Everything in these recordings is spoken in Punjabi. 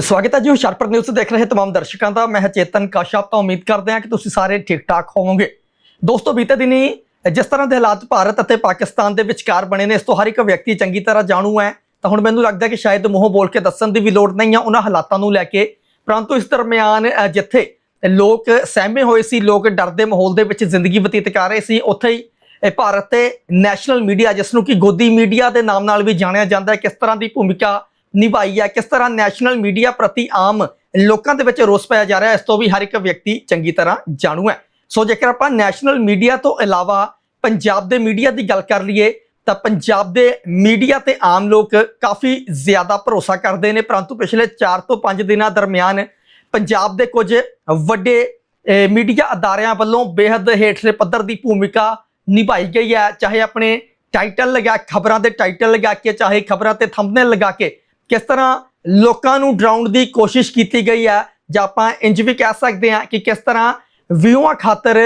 ਸਵਾਗਤ ਹੈ ਜੀ ਹੁਸ਼ਿਆਰਪੁਰ ਨਿਊਜ਼ ਦੇਖ ਰਹੇ ਤਮਾਮ ਦਰਸ਼ਕਾਂ ਦਾ। ਮੈਂ ਹਾਂ ਚੇਤਨ ਕਾਸ਼ਾਪ, ਤਾਂ ਉਮੀਦ ਕਰਦੇ ਹਾਂ ਕਿ ਤੁਸੀਂ ਸਾਰੇ ਠੀਕ ਠਾਕ ਹੋਵੋਗੇ। ਦੋਸਤੋ, ਬੀਤੇ ਦਿਨੀ ਜਿਸ ਤਰ੍ਹਾਂ ਦੇ ਹਾਲਾਤ ਭਾਰਤ ਅਤੇ ਪਾਕਿਸਤਾਨ ਦੇ ਵਿਚਕਾਰ ਬਣੇ ਨੇ, ਇਸ ਤੋਂ ਹਰ ਇੱਕ ਵਿਅਕਤੀ ਚੰਗੀ ਤਰ੍ਹਾਂ ਜਾਣੂ ਹੈ। ਤਾਂ ਹੁਣ ਮੈਨੂੰ ਲੱਗਦਾ ਕਿ ਸ਼ਾਇਦ ਮੂੰਹੋਂ ਬੋਲ ਕੇ ਦੱਸਣ ਦੀ ਵੀ ਲੋੜ ਨਹੀਂ ਹੈ ਉਹਨਾਂ ਹਾਲਾਤਾਂ ਨੂੰ ਲੈ ਕੇ। ਪਰੰਤੂ ਇਸ ਦਰਮਿਆਨ ਜਿੱਥੇ ਲੋਕ ਸਹਿਮੇ ਹੋਏ ਸੀ, ਲੋਕ ਡਰ ਦੇ ਮਾਹੌਲ ਦੇ ਵਿੱਚ ਜ਼ਿੰਦਗੀ ਬਤੀਤ ਕਰ ਰਹੇ ਸੀ, ਉੱਥੇ ਹੀ ਭਾਰਤ ਤੇ ਨੈਸ਼ਨਲ ਮੀਡੀਆ, ਜਿਸ ਨੂੰ ਕਿ ਗੋਦੀ ਮੀਡੀਆ ਦੇ ਨਾਮ ਨਾਲ ਵੀ ਜਾਣਿਆ ਜਾਂਦਾ ਹੈ, ਕਿਸ ਤਰ੍ਹਾਂ ਦੀ ਭੂਮਿਕਾ ਨਿਭਾਈ ਹੈ ਕਿਸ ਤਰ੍ਹਾਂ ਨੈਸ਼ਨਲ ਮੀਡੀਆ ਪ੍ਰਤੀ ਆਮ ਲੋਕਾਂ ਦੇ ਵਿੱਚ ਰੋਸ ਪਾਇਆ ਜਾ ਰਿਹਾ? ਇਸ ਤੋਂ ਵੀ ਹਰ ਇੱਕ ਵਿਅਕਤੀ ਚੰਗੀ ਤਰ੍ਹਾਂ ਜਾਣੂ ਹੈ। ਸੋ ਜੇਕਰ ਆਪਾਂ ਨੈਸ਼ਨਲ ਮੀਡੀਆ ਤੋਂ ਇਲਾਵਾ ਪੰਜਾਬ ਦੇ ਮੀਡੀਆ ਦੀ ਗੱਲ ਕਰ ਲਈਏ, ਤਾਂ ਪੰਜਾਬ ਦੇ ਮੀਡੀਆ ਤੇ ਆਮ ਲੋਕ ਕਾਫੀ ਜ਼ਿਆਦਾ ਭਰੋਸਾ ਕਰਦੇ ਨੇ, ਪਰੰਤੂ ਪਿਛਲੇ 4 ਤੋਂ 5 ਦਿਨਾਂ ਦਰਮਿਆਨ ਪੰਜਾਬ ਦੇ ਕੁਝ ਵੱਡੇ ਮੀਡੀਆ ਅਦਾਰਿਆਂ ਵੱਲੋਂ ਬੇहद ਹੇਠਲੇ ਪੱਧਰ ਦੀ ਭੂਮਿਕਾ ਨਿਭਾਈ ਗਈ ਹੈ। ਚਾਹੇ ਆਪਣੇ ਟਾਈਟਲ ਲਗਾ, ਖਬਰਾਂ ਦੇ ਟਾਈਟਲ ਲਗਾ ਕੇ, ਚਾਹੇ ਖਬਰਾਂ ਤੇ ਥੰਬਨੇਲ ਲਗਾ ਕੇ ਕਿਸ ਤਰ੍ਹਾਂ ਲੋਕਾਂ ਨੂੰ ਡਰਾਉਣ ਦੀ ਕੋਸ਼ਿਸ਼ ਕੀਤੀ ਗਈ ਹੈ, ਜਾਂ ਆਪਾਂ ਇੰਜ ਵੀ ਕਹਿ ਸਕਦੇ ਹਾਂ ਕਿ ਕਿਸ ਤਰ੍ਹਾਂ ਵਿਊਆਂ ਖਾਤਰ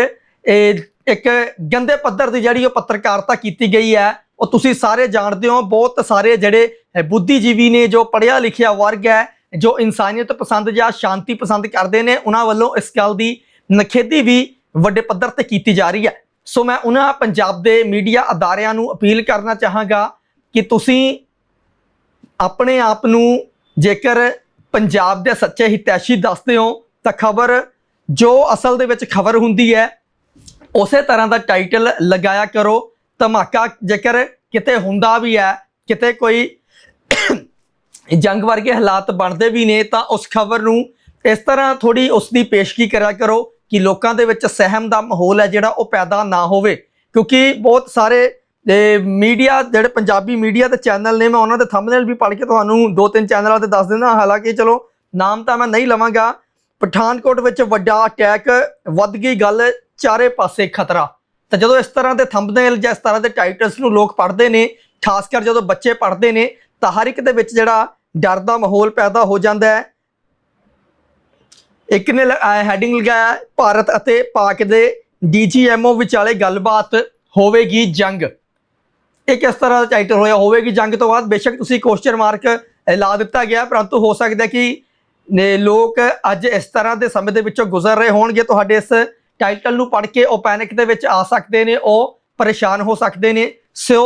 ਇੱਕ ਗੰਦੇ ਪੱਧਰ ਦੀ ਜਿਹੜੀ ਉਹ ਪੱਤਰਕਾਰਤਾ ਕੀਤੀ ਗਈ ਹੈ, ਉਹ ਤੁਸੀਂ ਸਾਰੇ ਜਾਣਦੇ ਹੋ, ਬਹੁਤ ਸਾਰੇ ਜਿਹੜੇ ਬੁੱਧੀਜੀਵੀ ਨੇ ਜੋ ਪੜ੍ਹਿਆ ਲਿਖਿਆ ਵਰਗ ਹੈ, ਜੋ ਇਨਸਾਨੀਅਤ ਪਸੰਦ ਜਾਂ ਸ਼ਾਂਤੀ ਪਸੰਦ ਕਰਦੇ ਨੇ, ਉਹਨਾਂ ਵੱਲੋਂ ਇਸ ਗੱਲ ਦੀ ਨਖੇਦੀ ਵੀ ਵੱਡੇ ਪੱਧਰ ਤੇ ਕੀਤੀ ਜਾ ਰਹੀ ਹੈ। ਸੋ ਮੈਂ ਉਹਨਾਂ ਪੰਜਾਬ ਦੇ ਮੀਡੀਆ ਅਦਾਰਿਆਂ ਨੂੰ ਅਪੀਲ ਕਰਨਾ ਚਾਹਾਂਗਾ ਕਿ ਤੁਸੀਂ ਆਪਣੇ ਆਪ ਨੂੰ ਜੇਕਰ ਪੰਜਾਬ ਦੇ ਸੱਚੇ ਹਿਤੈਸ਼ੀ ਦੱਸਦੇ ਹੋ, ਤਾਂ ਖਬਰ ਜੋ ਅਸਲ ਦੇ ਵਿੱਚ ਖਬਰ ਹੁੰਦੀ ਹੈ, ਉਸੇ ਤਰ੍ਹਾਂ ਦਾ ਟਾਈਟਲ ਲਗਾਇਆ ਕਰੋ। ਧਮਾਕਾ ਜੇਕਰ ਕਿਤੇ ਹੁੰਦਾ ਵੀ ਹੈ, ਕਿਤੇ ਕੋਈ ਜੰਗ ਵਰਗੇ ਹਾਲਾਤ ਬਣਦੇ ਵੀ ਨੇ, ਤਾਂ ਉਸ ਖਬਰ ਨੂੰ ਇਸ ਤਰ੍ਹਾਂ ਥੋੜੀ ਉਸ ਦੀ ਪੇਸ਼ਗੀ ਕਰਿਆ ਕਰੋ ਕਿ ਲੋਕਾਂ ਦੇ ਵਿੱਚ ਸਹਿਮ ਦਾ ਮਾਹੌਲ ਹੈ ਜਿਹੜਾ ਉਹ ਪੈਦਾ ਨਾ ਹੋਵੇ। ਕਿਉਂਕਿ ਬਹੁਤ ਸਾਰੇ ਮੀਡੀਆ, ਜਿਹੜੇ ਪੰਜਾਬੀ ਮੀਡੀਆ ਦੇ ਚੈਨਲ ਨੇ, ਮੈਂ ਉਹਨਾਂ ਦੇ ਥੰਬਨੇਲ ਵੀ ਪੜ੍ਹ ਕੇ ਤੁਹਾਨੂੰ ਦੋ ਤਿੰਨ ਚੈਨਲਾਂ ਤੇ ਦੱਸ ਦਿੰਦਾ। ਹਾਲਾਂਕਿ ਚਲੋ, ਨਾਮ ਤਾਂ ਮੈਂ ਨਹੀਂ ਲਵਾਂਗਾ। ਪਠਾਨਕੋਟ ਵਿੱਚ ਵੱਡਾ ਅਟੈਕ ਵੱਧ ਗਈ ਗੱਲ, ਚਾਰੇ ਪਾਸੇ ਖਤਰਾ। ਤਾਂ ਜਦੋਂ ਇਸ ਤਰ੍ਹਾਂ ਦੇ ਥੰਬਨੇਲ ਜਾਂ ਇਸ ਤਰ੍ਹਾਂ ਦੇ ਟਾਈਟਲਸ ਨੂੰ ਲੋਕ ਪੜ੍ਹਦੇ ਨੇ, ਖਾਸ ਕਰ ਜਦੋਂ ਬੱਚੇ ਪੜ੍ਹਦੇ ਨੇ, ਤਾਂ ਹਰ ਇੱਕ ਦੇ ਵਿੱਚ ਜਿਹੜਾ ਡਰ ਦਾ ਮਾਹੌਲ ਪੈਦਾ ਹੋ ਜਾਂਦਾ ਹੈ। ਇੱਕ ਨੇ ਹੈਡਿੰਗ ਲਗਾਇਆ, ਭਾਰਤ ਅਤੇ ਪਾਕ ਦੇ ਡੀਜੀਐਮਓ ਵਿਚਾਲੇ ਗੱਲਬਾਤ ਹੋਵੇਗੀ ਜੰਗ। ਇਹ ਕਿਸ ਤਰ੍ਹਾਂ ਦਾ ਟਾਈਟਲ ਹੋਇਆ? ਹੋਵੇਗੀ ਜੰਗ ਤੋਂ ਬਾਅਦ। ਬੇਸ਼ੱਕ ਤੁਸੀਂ ਕੁਐਸਚਨ ਮਾਰਕ ਲਾ ਦਿੱਤਾ ਗਿਆ, ਪਰੰਤੂ ਹੋ ਸਕਦਾ ਕਿ, ਨੇ ਲੋਕ ਅੱਜ ਇਸ ਤਰ੍ਹਾਂ ਦੇ ਸਮੇਂ ਦੇ ਵਿੱਚੋਂ ਗੁਜ਼ਰ ਰਹੇ ਹੋਣਗੇ। ਤੁਹਾਡੇ ਇਸ ਟਾਈਟਲ ਨੂੰ ਪੜ੍ਹ ਕੇ ਉਹ ਪੈਨਿਕ ਦੇ ਵਿੱਚ ਆ ਸਕਦੇ ਨੇ, ਉਹ ਪਰੇਸ਼ਾਨ ਹੋ ਸਕਦੇ ਨੇ। ਸੋ,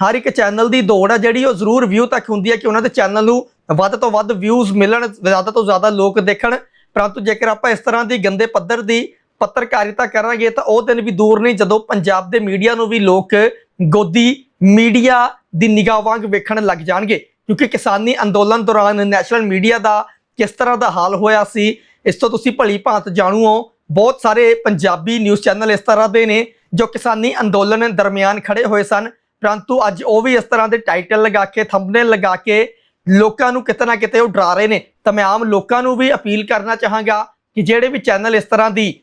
ਹਰ ਇੱਕ ਚੈਨਲ ਦੀ ਦੌੜ ਹੈ ਜਿਹੜੀ, ਉਹ ਜ਼ਰੂਰ ਵਿਊ ਤੱਕ ਹੁੰਦੀ ਹੈ ਕਿ ਉਹਨਾਂ ਦੇ ਚੈਨਲ ਨੂੰ ਵੱਧ ਤੋਂ ਵੱਧ ਵਿਊਜ਼ ਮਿਲਣ, ਜ਼ਿਆਦਾ ਤੋਂ ਜ਼ਿਆਦਾ ਲੋਕ ਦੇਖਣ। ਪਰੰਤੂ ਜੇਕਰ ਆਪਾਂ ਇਸ ਤਰ੍ਹਾਂ ਦੀ ਗੰਦੇ ਪੱਧਰ ਦੀ ਪੱਤਰਕਾਰਿਤਾ ਕਰਾਂਗੇ, ਤਾਂ ਉਹ ਦਿਨ ਵੀ ਦੂਰ ਨਹੀਂ ਜਦੋਂ ਪੰਜਾਬ ਦੇ ਮੀਡੀਆ ਨੂੰ ਵੀ ਲੋਕ ਗੋਦੀ ਮੀਡੀਆ ਦੀ ਨਿਗਾਹ ਵਾਂਗ ਵੇਖਣ ਲੱਗ ਜਾਣਗੇ। ਕਿਉਂਕਿ ਕਿਸਾਨੀ ਅੰਦੋਲਨ ਦੌਰਾਨ ਨੈਸ਼ਨਲ ਮੀਡੀਆ ਦਾ ਕਿਸ ਤਰ੍ਹਾਂ ਦਾ ਹਾਲ ਹੋਇਆ ਸੀ, ਇਸ ਤੋਂ ਤੁਸੀਂ ਭਲੀ ਭਾਂਤ ਜਾਣੂ ਹੋ। ਬਹੁਤ ਸਾਰੇ ਪੰਜਾਬੀ ਨਿਊਜ਼ ਚੈਨਲ ਇਸ ਤਰ੍ਹਾਂ ਦੇ ਨੇ, ਜੋ ਕਿਸਾਨੀ ਅੰਦੋਲਨ ਦਰਮਿਆਨ ਖੜੇ ਹੋਏ ਸਨ। ਪਰੰਤੂ ਅੱਜ ਉਹ ਵੀ ਇਸ ਤਰ੍ਹਾਂ ਦੇ ਟਾਈਟਲ ਲਗਾ ਕੇ ਥੰਬਨੇਲ ਲਗਾ ਕੇ ਲੋਕਾਂ ਨੂੰ ਕਿਤੇ ਨਾ ਕਿਤੇ ਉਹ ਡਰਾ ਰਹੇ ਨੇ। ਤਾਂ ਮੈਂ ਆਮ ਲੋਕਾਂ ਨੂੰ ਵੀ ਅਪੀਲ ਕਰਨਾ ਚਾਹਾਂਗਾ ਕਿ ਜਿਹੜੇ ਵੀ ਚੈਨਲ ਇਸ ਤਰ੍ਹਾਂ ਦੀ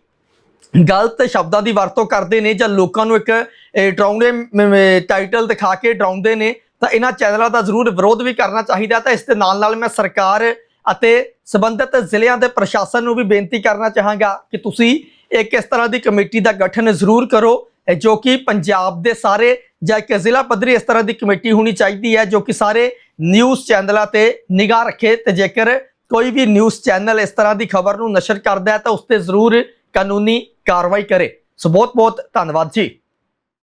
ਗਲਤ ਸ਼ਬਦਾਂ ਦੀ ਵਰਤੋਂ ਕਰਦੇ ਨੇ ਜਾਂ ਲੋਕਾਂ ਨੂੰ ਇੱਕ ਇਹ, ਡਰਾਉਣੇ ਟਾਈਟਲ ਦਿਖਾ ਕੇ ਡਰਾਉਂਦੇ ਨੇ ਤਾਂ ਇਹਨਾਂ ਚੈਨਲਾਂ ਦਾ ਜ਼ਰੂਰ ਵਿਰੋਧ ਵੀ ਕਰਨਾ ਚਾਹੀਦਾ। ਤਾਂ ਇਸ ਦੇ ਨਾਲ ਨਾਲ ਮੈਂ ਸਰਕਾਰ ਅਤੇ ਸਬੰਧਤ ਜ਼ਿਲ੍ਹਿਆਂ ਦੇ ਪ੍ਰਸ਼ਾਸਨ ਨੂੰ ਵੀ ਬੇਨਤੀ ਕਰਨਾ ਚਾਹਾਂਗਾ ਕਿ ਤੁਸੀਂ ਇੱਕ ਇਸ ਤਰ੍ਹਾਂ ਦੀ ਕਮੇਟੀ ਦਾ ਗਠਨ ਜ਼ਰੂਰ ਕਰੋ ਜੋ ਕਿ ਪੰਜਾਬ ਦੇ ਸਾਰੇ ਜਾਂ ਇੱਕ ਜ਼ਿਲ੍ਹਾ ਪੱਧਰੀ ਇਸ ਤਰ੍ਹਾਂ ਦੀ ਕਮੇਟੀ ਹੋਣੀ ਚਾਹੀਦੀ ਹੈ ਜੋ ਕਿ ਸਾਰੇ ਨਿਊਜ਼ ਚੈਨਲਾਂ ਤੇ ਨਿਗਾਹ ਰੱਖੇ ਤੇ ਜੇਕਰ ਕੋਈ ਵੀ ਨਿਊਜ਼ ਚੈਨਲ ਇਸ ਤਰ੍ਹਾਂ ਦੀ ਖਬਰ ਨੂੰ ਨਸ਼ਰ ਕਰਦਾ ਹੈ ਤਾਂ ਉਸ ਤੇ ਜ਼ਰੂਰ ਕਾਨੂੰਨੀ ਕਾਰਵਾਈ ਕਰੇ। ਸੋ ਬਹੁਤ ਬਹੁਤ ਧੰਨਵਾਦ ਜੀ।